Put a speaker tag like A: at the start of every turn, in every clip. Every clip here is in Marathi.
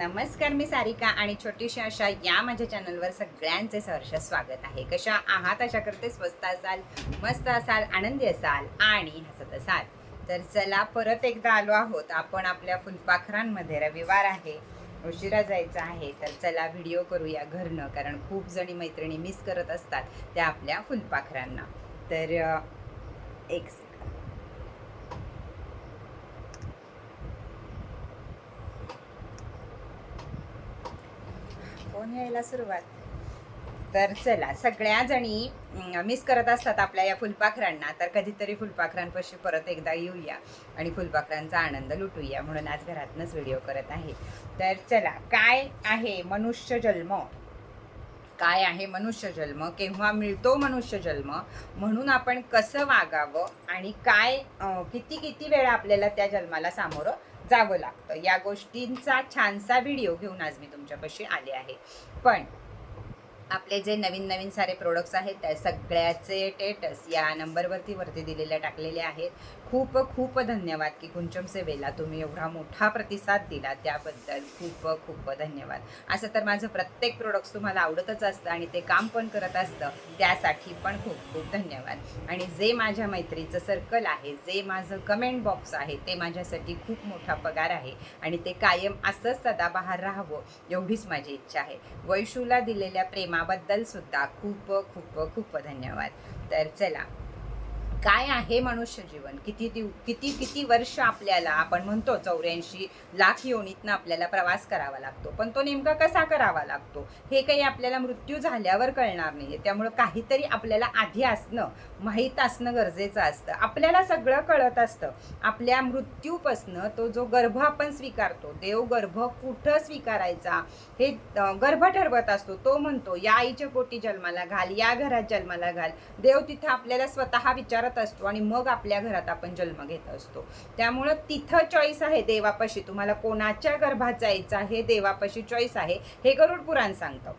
A: नमस्कार मी सारिका आणि छोटीशी अशा या माझ्या चॅनलवर सगळ्यांचे सहर्ष स्वागत आहे. कशा आहात? अशा करते स्वस्त असाल मस्त असाल आनंदी असाल आणि हसत असाल. तर चला परत एकदा आलो आहोत. आपण आपल्या फुलपाखरांमध्ये. रविवार आहे उशिरा जायचं आहे. तर चला व्हिडिओ करूया घरनं कारण खूप जणी मैत्रिणी मिस करत असतात त्या आपल्या फुलपाखरांना. तर एक सेकंद यायला सुरुवात. तर चला सगळ्या जणी मिस करत असतात आपल्या या फुलपाखरांना. तर कधीतरी फुलपाखरांपाशी परत एकदा येऊया आणि फुलपाखरांचा आनंद लुटूया म्हणून आज घरातनच व्हिडिओ करत आहे. तर चला काय आहे मनुष्य जन्म? काय आहे मनुष्य जन्म? केव्हा मिळतो मनुष्य जन्म? म्हणून आपण कसं वागावं आणि काय किती किती वेळा आपल्याला त्या जन्माला सामोरं जावं लागतं. या गोष्टींचा छानसा व्हिडिओ घेऊन आज मी तुमच्यापाशी आले आहे. पण आपले जे नवीन नवीन सारे प्रोडक्ट्स आहेत त्या सगळ्याचे टेटस या नंबरवरती वरती दिलेल्या टाकलेले आहेत. खूप खूप धन्यवाद की कुंचम सेवेला तुम्ही एवढा मोठा प्रतिसाद दिला त्याबद्दल. खूप खूप धन्यवाद. असं तर माझं प्रत्येक प्रोडक्ट्स तुम्हाला आवडतच असतं आणि ते काम पण करत असतं त्यासाठी पण खूप खूप धन्यवाद. आणि जे माझ्या मैत्रीचं सर्कल आहे जे माझं कमेंट बॉक्स आहे ते माझ्यासाठी खूप मोठा पगार आहे आणि ते कायम असंच सदाबहार राहावं एवढीच माझी इच्छा आहे. वैशूला दिलेल्या प्रेमाबद्दल सुद्धा खूप खूप खूप धन्यवाद. तर चला काय आहे मनुष्य जीवन? किती दिव किती किती वर्ष आपल्याला आपण म्हणतो चौऱ्याऐंशी लाख योनीतनं आपल्याला प्रवास करावा लागतो. पण तो नेमका कसा करावा लागतो? हे काही आपल्याला मृत्यू झाल्यावर कळणार नाहीये. त्यामुळं काहीतरी आपल्याला आधी असणं माहीत असणं गरजेचं असतं. आपल्याला सगळं कळत असतं. आपल्या मृत्यूपासनं तो जो गर्भ आपण स्वीकारतो देव गर्भ कुठं स्वीकारायचा हे गर्भ ठरवत असतो. तो म्हणतो या आईच्या पोटी जन्माला घाल या घरात जन्माला घाल. देव तिथं आपल्याला स्वतः विचारत असतो आणि मग आपल्या घरात आपण जन्म घेत असतो. त्यामुळं तिथं चॉईस आहे देवापाशी. तुम्हाला कोणाच्या गर्भात जायचं आहे देवापाशी चॉईस आहे हे गरुड पुराण सांगतं.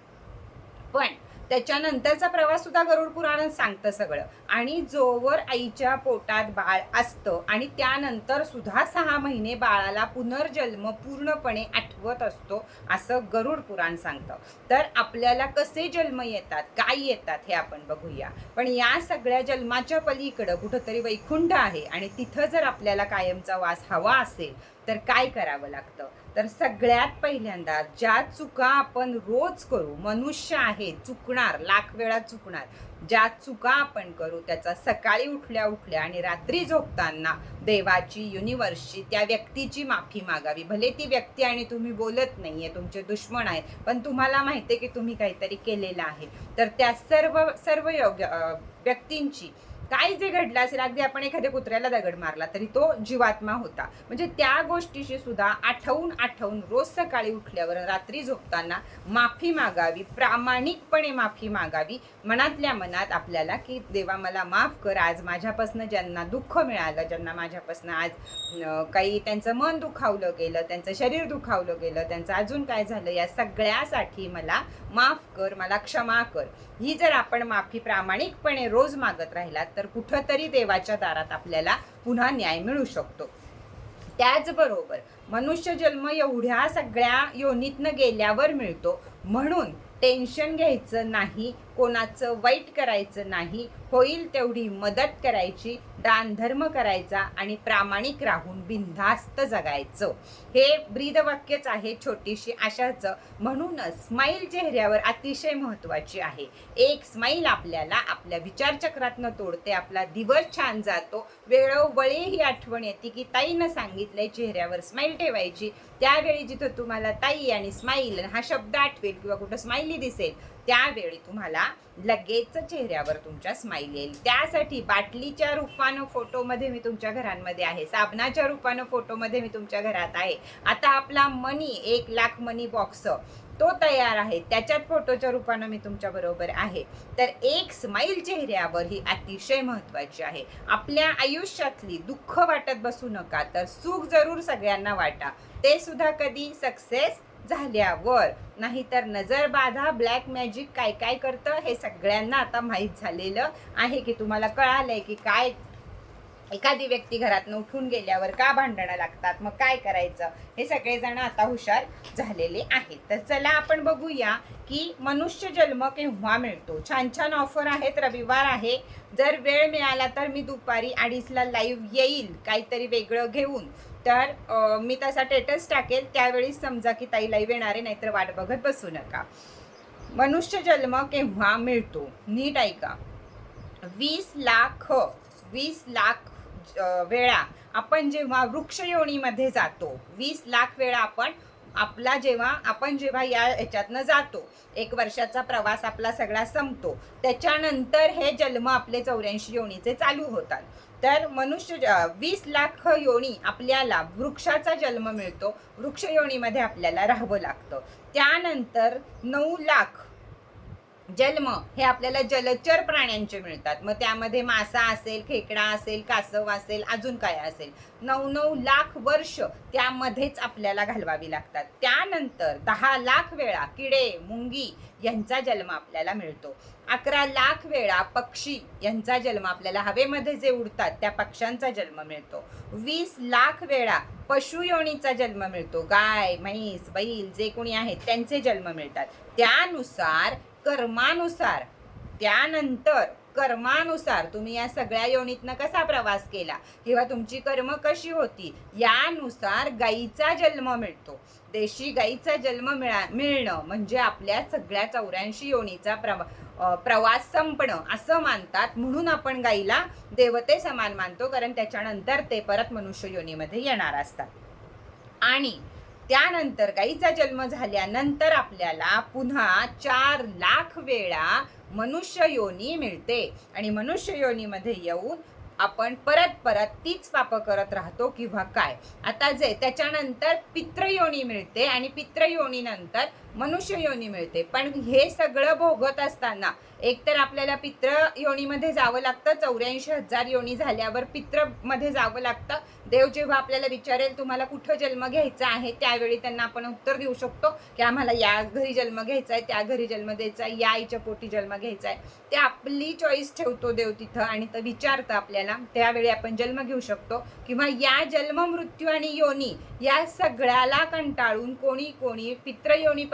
A: पण त्याच्यानंतरचा प्रवास सुद्धा गरुड पुराणच सांगतं सगळं. आणि जोवर आईच्या पोटात बाळ असतं आणि त्यानंतर सुद्धा सहा महिने बाळाला पुनर्जन्म पूर्णपणे आठवत असतो असं गरुड पुराण सांगतं. तर आपल्याला कसे जन्म येतात काय येतात हे आपण बघूया. पण या सगळ्या जन्माच्या पलीकडं कुठंतरी वैकुंठ आहे आणि तिथं जर आपल्याला कायमचा वास हवा असेल तर काय करावं लागतं? तर सगळ्यात पहिल्यांदा ज्या चुका आपण रोज करू मनुष्य आहे चुकणार लाख वेळा चुकणार ज्या चुका आपण करू त्याचा सकाळी उठल्या उठल्या आणि रात्री झोपताना देवाची युनिव्हर्सची त्या व्यक्तीची माफी मागावी. भले ती व्यक्ती आणि तुम्ही बोलत नाहीये तुमचे दुश्मन आहेत पण तुम्हाला माहिती आहे की तुम्ही काहीतरी केलेलं आहे. तर त्या सर्व सर्व योग्य व्यक्तींची काय जे घडलं असेल अगदी आपण एखाद्या कुत्र्याला दगड मारला तरी तो जीवात्मा होता. म्हणजे त्या गोष्टीशी सुद्धा आठवून आठवून रोज सकाळी उठल्यावर रात्री झोपताना माफी मागावी प्रामाणिकपणे माफी मागावी मनातल्या मनात आपल्याला की देवा मला माफ कर आज माझ्यापासनं ज्यांना दुःख मिळालं ज्यांना माझ्यापासनं आज काही त्यांचं मन दुखावलं गेलं त्यांचं शरीर दुखावलं गेलं त्यांचं अजून काय झालं या सगळ्यासाठी मला माफ कर मला क्षमा कर. ही जर आपण माफी प्रामाणिकपणे रोज मागत राहिलात तर तर कुठंतरी देवाच्या दारात आपल्याला पुन्हा न्याय मिळू शकतो. त्याचबरोबर मनुष्य जन्म एवढ्या सगळ्या योनीतनं गेल्यावर मिळतो. म्हणून टेन्शन घ्यायचं नाही कोणाचं वाईट करायचं नाही होईल तेवढी मदत करायची दान धर्म करायचा आणि प्रामाणिक राहून बिनधास्त जगायचं. हे ब्रीदवाक्यच आहे छोटीशी आशाचं. म्हणूनच स्माईल चेहऱ्यावर अतिशय महत्त्वाची आहे. एक स्माईल आपल्याला आपल्या विचारचक्रातनं तोडते आपला दिवस छान जातो वेळोवेळी ही आठवण येते की ताईनं सांगितलंय चेहऱ्यावर स्माईल ठेवायची. त्यावेळी जिथं तुम्हाला ताई आणि स्माईल हा शब्द आठवेल किंवा कुठं स्माइली दिसेल त्यावेळी तुम्हाला लगेच चेहऱ्यावर तुमच्या स्माईल येईल. त्यासाठी बाटलीच्या रूपानं फोटोमध्ये मी तुमच्या घरांमध्ये आहे. साबणाच्या रूपानं फोटोमध्ये मी तुमच्या घरात आहे. आता आपला मनी एक लाख मनी बॉक्स तो तयार आहे. त्याच्यात फोटोच्या रूपानं मी तुमच्या बरोबर आहे. तर एक स्माईल चेहऱ्यावर ही अतिशय महत्वाची आहे. आपल्या आयुष्यातली दुःख वाटत बसू नका तर सुख जरूर सगळ्यांना वाटा. ते सुद्धा कधी सक्सेस झाल्यावर नाहीतर नजर बाधा ब्लॅक मॅजिक काय काय करतं हे सगळ्यांना आता माहीत झालेलं आहे की तुम्हाला कळालंय की काय एखादी व्यक्ती घरातनं उठून गेल्यावर का भांडणं लागतात मग काय करायचं? हे सगळेजण आता हुशार झालेले आहेत. तर चला आपण बघूया की मनुष्य जन्म केव्हा मिळतो. छान छान ऑफर आहेत. रविवार आहे. जर वेळ मिळाला तर मी दुपारी अडीचला लाईव्ह येईल. काहीतरी वेगळं घेऊन. तर मी तसा टेटस टाकेल. त्यावेळी समजा की ताई लाईव्ह येणार आहे नाहीतर वाट बघत बसू नका. मनुष्य जन्म केव्हा मिळतो? नीट ऐका. वीस लाख वीस लाख वेळा आपण जेव्हा वृक्षयोनीमध्ये जातो वीस लाख वेळा आपण आपला जेव्हा आपण जेव्हा या ह्याच्यातनं जातो एक वर्षाचा प्रवास आपला सगळा संपतो त्याच्यानंतर हे जन्म आपले चौऱ्याऐंशी योनीचे चालू होतात. तर मनुष्य वीस लाख योनी आपल्याला वृक्षाचा जन्म मिळतो वृक्ष योनीमध्ये आपल्याला राहावं लागतं. त्यानंतर नऊ लाख जन्म हे आपल्याला जलचर प्राण्यांचे मिळतात. मग त्यामध्ये मासा असेल खेकडा असेल कासव असेल अजून काय असेल? नऊ नऊ लाख वर्ष त्यामध्येच आपल्याला घालवावी लागतात. त्यानंतर दहा लाख वेळा किडे मुंगी यांचा जन्म आपल्याला मिळतो. अकरा लाख वेळा पक्षी यांचा जन्म आपल्याला हवेमध्ये जे उडतात त्या पक्ष्यांचा जन्म मिळतो. वीस लाख वेळा पशुयोनीचा जन्म मिळतो. गाय म्हैस बैल जे कोणी आहेत त्यांचे जन्म मिळतात. त्यानुसार कर्मानुसार त्यानंतर कर्मानुसार तुम्ही या सगळ्या योनीतनं कसा प्रवास केला? किंवा तुमची कर्म कशी होती? यानुसार गाईचा जन्म मिळतो. देशी गाईचा जन्म मिळा मिळणं म्हणजे आपल्या सगळ्या चौऱ्याऐंशी योनीचा प्रवा प्रवास संपणं. असं मानतात. म्हणून आपण गाईला देवते समान मानतो कारण त्याच्यानंतर ते परत मनुष्य योनीमध्ये येणार असतात. आणि त्यानंतर गाईचा जन्म झाल्यानंतर आपल्याला पुन्हा चार लाख वेळा मनुष्य योनी मिळते. आणि मनुष्य योनीमध्ये येऊन आपण परत परत तीच पाप करत राहतो किंवा काय. आता जे त्याच्यानंतर पित्रयोनी मिळते आणि पित्रयोनीनंतर मनुष्य योनी मिळते. पण हे सगळं भोगत असताना एकतर आपल्याला पित्र योनीमध्ये जावं लागतं चौऱ्याऐंशी हजार योनी झाल्यावर पित्रमध्ये जावं लागतं. देव जेव्हा आपल्याला विचारेल तुम्हाला कुठं जन्म घ्यायचा आहे? त्यावेळी त्यांना आपण उत्तर देऊ शकतो की आम्हाला या घरी जन्म घ्यायचा आहे त्या घरी जन्म द्यायचा आहे या आईच्या पोटी जन्म घ्यायचा आहे. ते आपली चॉईस ठेवतो देव तिथं आणि तर विचारतं आपल्याला. त्यावेळी आपण जन्म घेऊ शकतो किंवा या जन्म मृत्यू आणि योनी या सगळ्याला कंटाळून कोणी कोणी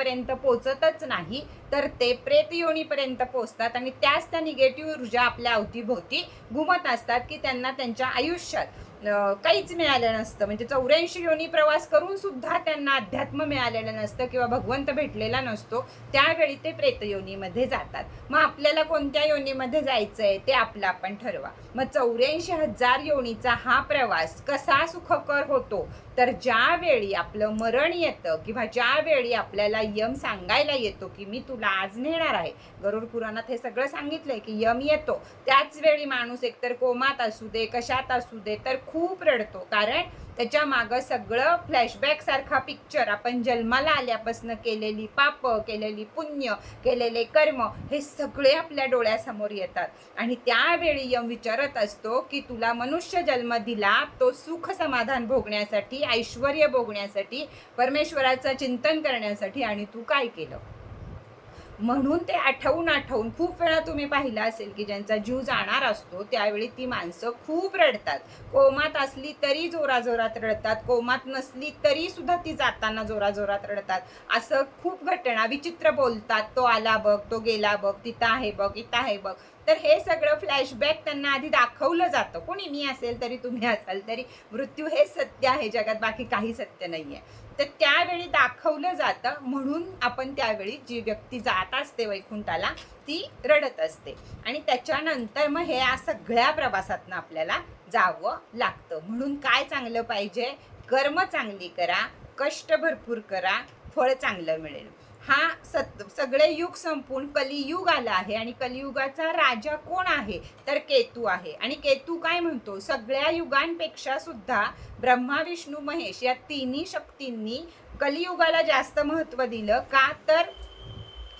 A: पित्रयोनीपर्यंत पोचतच नाही तर ते प्रेत योनीपर्यंत पोचतात आणि त्याच त्या निगेटिव्ह ऊर्जा आपल्या अवतीभोवती घुमत असतात की त्यांना त्यांच्या आयुष्यात काहीच मिळालं नसतं. म्हणजे चौऱ्याऐंशी योनी प्रवास करून सुद्धा त्यांना अध्यात्म मिळालेलं नसतं किंवा भगवंत भेटलेला नसतो. त्यावेळी ते प्रेत योनीमध्ये जातात. मग आपल्याला कोणत्या योनीमध्ये जायचंय ते आपलं आपण ठरवा. मग चौऱ्याऐंशी हजार योनीचा हा प्रवास कसा सुखकर होतो? तर ज्यावेळी आपलं मरण येतं किंवा ज्यावेळी आपल्याला यम सांगायला येतो की मी तुला आज नेणार आहे. गरुड पुराणात हे सगळं सांगितलंय की यम येतो. त्याच वेळी माणूस एकतर कोमात असू दे कशात असू दे तर खूप रडतो. कारण त्याच्या मागं सगळं फ्लॅशबॅक सारखा पिक्चर आपण जन्माला आल्यापासून केलेली पाप केलेली पुण्य केलेले कर्म हे सगळे आपल्या डोळ्यासमोर येतात. आणि त्यावेळी यम विचारत असतो की तुला मनुष्य जन्म दिला तो सुख समाधान भोगण्यासाठी ऐश्वर भोगण्यासाठी परमेश्वराचं चिंतन करण्यासाठी आणि तू काय केलं? म्हणून ते आठवून आठवून खूप वेळा तुम्ही पाहिलं असेल की ज्यांचा जीव जाणार असतो त्यावेळी ती माणसं खूप रडतात. कोमात असली तरी जोराजोरात रडतात कोमात नसली तरी सुद्धा ती जाताना जोराजोरात रडतात. असं खूप घटना विचित्र बोलतात तो आला बघ तो गेला बघ तिथं आहे बघ इथं आहे बघ. तर हे सगळं फ्लॅशबॅक त्यांना आधी दाखवलं जातं. कोणी मी असेल तरी तुम्ही असाल तरी मृत्यू हे सत्य आहे जगात बाकी काही सत्य नाही आहे तर त्यावेळी दाखवलं जातं म्हणून आपण त्यावेळी जी व्यक्ती जात असते वैकुंठाला ती रडत असते. आणि त्याच्यानंतर मग हे या सगळ्या प्रवासातनं आपल्याला जावं लागतं. म्हणून काय चांगलं पाहिजे? कर्म चांगली करा कष्ट भरपूर करा फळ चांगलं मिळेल. हा सत सगळे युग संपून कलियुग आला आहे आणि कलियुगाचा राजा कोण आहे? तर केतू आहे. आणि केतू काय म्हणतो? सगळ्या युगांपेक्षा सुद्धा ब्रह्मा विष्णू महेश या तिन्ही शक्तींनी कलियुगाला जास्त महत्त्व दिलं. का तर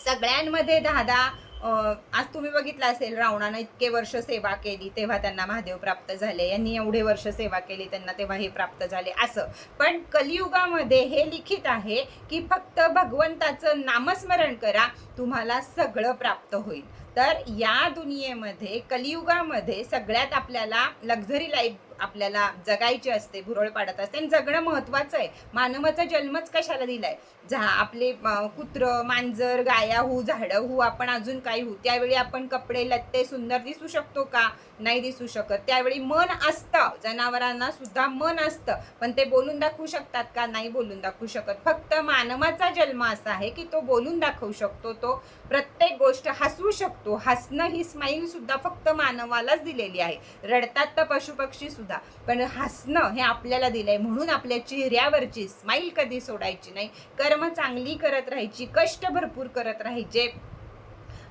A: सगळ्यांमध्ये दहा दहा आज तुम्ही बघितलं असेल रावणानं इतके वर्ष सेवा केली तेव्हा त्यांना महादेव प्राप्त झाले. यांनी एवढे वर्ष सेवा केली त्यांना तेव्हा हे प्राप्त झाले. असं. पण कलियुगामध्ये हे लिखित आहे की फक्त भगवंताचं नामस्मरण करा तुम्हाला सगळं प्राप्त होईल. तर या दुनियेमध्ये कलियुगामध्ये सगळ्यात आपल्याला लक्झरी लाईफ आपल्याला जगायची असते भुरळ पाडत असते. आणि जगणं महत्वाचं आहे. मानवाचा जन्मच कशाला दिलाय? झा आपले कुत्र कुत्रं मांजर गाया हो झाडं हो आपण अजून काही हो. त्यावेळी आपण कपडे लत्ते सुंदर दिसू शकतो का? नाही दिसू शकत. त्यावेळी मन असतं. जनावरांना सुद्धा मन असतं. पण ते बोलून दाखवू शकतात का? नाही बोलून दाखवू शकत. फक्त मानवाचा जन्म असा आहे की तो बोलून दाखवू शकतो. तो प्रत्येक गोष्ट हसवू शकतो. हसणं ही स्माईल सुद्धा फक्त मानवालाच दिलेली आहे. रडतात तर पशुपक्षी सुद्धा. पण हसणं हे आपल्याला दिलंय. म्हणून आपल्या चेहऱ्यावरची स्माईल कधी सोडायची नाही. कर्म चांगली करत राहायची. कष्ट भरपूर करत राहायचे.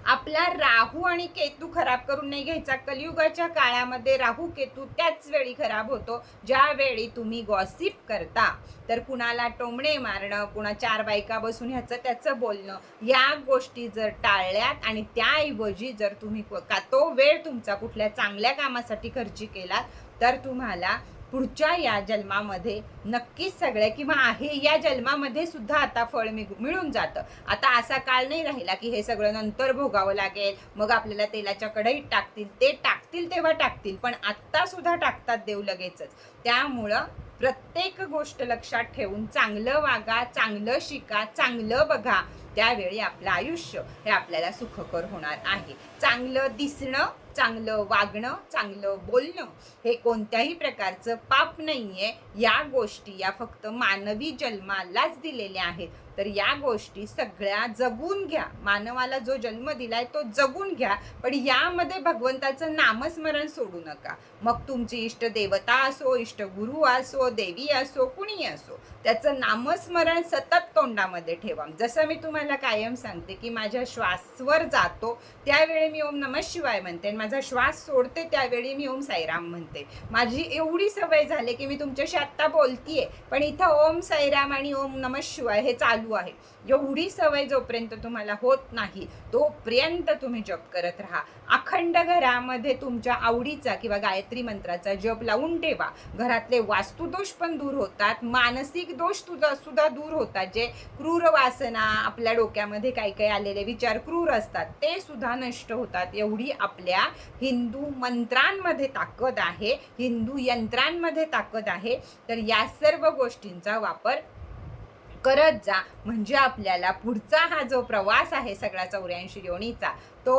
A: आपला राहू आणि केतू खराब करून नाही घ्यायचा. कलियुगाच्या काळामध्ये राहू केतू त्याच वेळी खराब होतो ज्यावेळी तुम्ही गॉसिप करता. तर कुणाला टोमणे मारणं कुणा चार बायका बसून ह्याचं त्याचं बोलणं या गोष्टी जर टाळल्यात आणि त्याऐवजी जर तुम्ही का तो वेळ तुमचा कुठल्या चांगल्या कामासाठी खर्ची केला तर तुम्हाला पुढच्या या जन्मामध्ये नक्कीच सगळ्या किंवा आहे या जन्मामध्ये सुद्धा आता फळ मिग- मिळून जातं. आता असा काळ नाही राहिला की हे सगळं नंतर भोगावं लागेल. मग आपल्याला तेलाच्या कढईत टाकतील ते टाकतील तेव्हा टाकतील पण आत्तासुद्धा टाकतात देव लगेचच. त्यामुळं प्रत्येक गोष्ट लक्षात ठेवून चांगलं वागा चांगलं शिका चांगलं बघा. त्यावेळी आपलं आयुष्य हे आपल्याला सुखकर होणार आहे. चांगलं दिसणं चांगलं वागणं चांगलं बोलणं हे कोणत्याही प्रकारचं पाप नाही आहे या गोष्टी या फक्त मानवी जन्मालाच दिलेल्या आहेत. तर या गोष्टी सगळ्या जगून घ्या. मानवाला जो जन्म दिलाय तो जगून घ्या. पण यामध्ये भगवंताचं नामस्मरण सोडू नका. मग तुमची इष्ट देवता असो इष्ट गुरु असो देवी असो कुणी असो त्याचं नामस्मरण सतत तोंडामध्ये ठेवा. जसं मी तुम्हाला कायम सांगते की माझ्या श्वासवर जातो त्यावेळी मी ओम नमः शिवाय म्हणते आणि माझा श्वास सोडते त्यावेळी मी ओम साईराम म्हणते. माझी एवढी सवय झाली की मी तुमच्याशी आत्ता बोलतीये पण इथं ओम साईराम आणि ओम नमः शिवाय हे चालू आहे. एवढी सवय जोपर्यंत तुम्हाला होत नाही तोपर्यंत तुम्ही जप करत राहा. अखंड घरामध्ये तुमच्या आवडीचा किंवा गायत्री मंत्राचा जप लावून ठेवा. घरातले वास्तुदोष पण दूर होतात मानसिक दोष तुझा सुद्धा दूर होतात. जे क्रूर वासना आपल्या डोक्यामध्ये काही काही आलेले विचार क्रूर असतात ते सुद्धा नष्ट होतात. एवढी आपल्या हिंदू मंत्रांमध्ये ताकद आहे हिंदू यंत्रांमध्ये ताकद आहे. तर या सर्व गोष्टींचा वापर करत जा. म्हणजे आपल्याला पुढचा हा जो प्रवास आहे सगळा चौऱ्याऐंशी योनीचा तो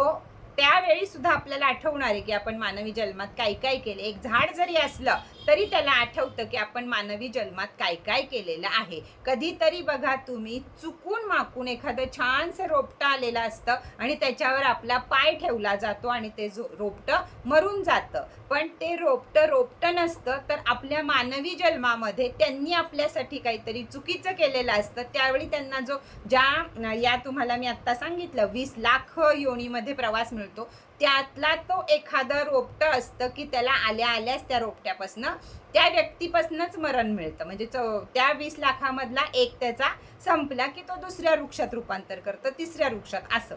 A: त्यावेळी सुद्धा आपल्याला आठवणार आहे की आपण मानवी जन्मात काय काय केले. एक झाड जरी असलं तरी त्याला आठवतं की आपण मानवी जन्मात काय काय केलेलं आहे. कधीतरी बघा तुम्ही चुकून माकून एखादं छानसं रोपटं आलेलं असतं आणि त्याच्यावर आपला पाय ठेवला जातो आणि ते जो रोपटं मरून जातं. पण ते रोपटं रोपटं नसतं तर आपल्या मानवी जन्मामध्ये त्यांनी आपल्यासाठी काहीतरी चुकीचं केलेलं असतं. त्यावेळी त्यांना जो ज्या या तुम्हाला मी आत्ता सांगितलं वीस लाख योनीमध्ये प्रवास मिळतो त्यातला तो एखादं रोपटं असतं की त्याला आल्या आल्याच त्या रोपट्यापासनं त्या व्यक्तीपासूनच मरण मिळतं. म्हणजे चौ त्या वीस लाखामधला एक त्याचा संपला की तो दुसऱ्या वृक्षात रूपांतर करतं तिसऱ्या वृक्षात. असं.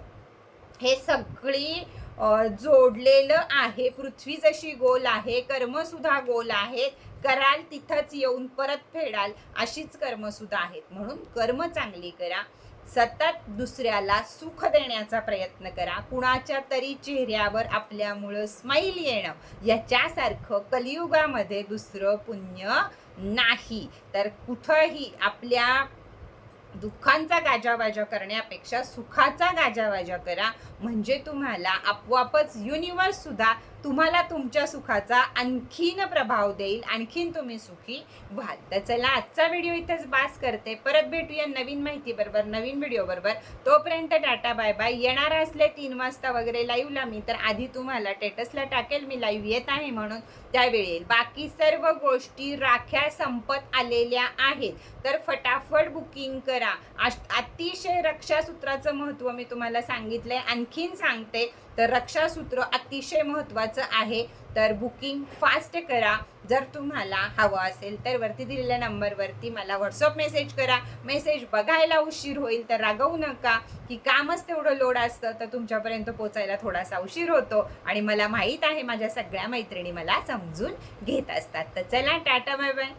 A: हे सगळी जोडलेलं आहे. पृथ्वी जशी गोल आहे कर्मसुद्धा गोल आहेत कराल तिथंच येऊन परत फेडाल अशीच कर्मसुद्धा आहेत. म्हणून कर्म चांगली करा. सतत दुसऱ्याला सुख देण्याचा प्रयत्न करा. कुणाच्या तरी चेहऱ्यावर आपल्यामुळं स्माईल येणं याच्यासारखं कलियुगामध्ये दुसरं पुण्य नाही. तर कुठंही आपल्या दुःखांचा गाजावाजा करण्यापेक्षा सुखाचा गाजावाजा करा. म्हणजे तुम्हाला आपोआपच युनिवर्ससुद्धा तुम्हाला तुमच्या सुखाचा आणखीन प्रभाव देईल आणखीन तुम्ही सुखी व्हाल. तर चला आजचा व्हिडिओ इथेच बास करते. परत भेटूया नवीन माहिती बरोबर नवीन व्हिडिओ बरोबर. तोपर्यंत टाटा बाय बाय येणार असले तीन वाजता वगैरे लाईव्हला मी तर आधी तुम्हाला टेटसला टाकेल. मी लाईव्ह येत आहे म्हणून त्यावेळी येईल. बाकी सर्व गोष्टी राख्या संपत आलेल्या आहेत. तर फटाफट बुकिंग कर. करा. अतिशय रक्षासूत्राचं महत्त्व मी तुम्हाला सांगितलंय. आणखीन सांगते तर रक्षासूत्र अतिशय महत्त्वाचं आहे. तर बुकिंग फास्ट करा. जर तुम्हाला हवं असेल तर वरती दिलेल्या नंबरवरती मला व्हॉट्सअप मेसेज करा. मेसेज बघायला उशीर होईल तर रागवू नका. की कामच तेवढं लोड असतं तर तुमच्यापर्यंत पोचायला थोडासा उशीर होतो. आणि मला माहीत आहे माझ्या सगळ्या मैत्रिणी मला समजून घेत असतात. तर चला टाटा बाय बाय.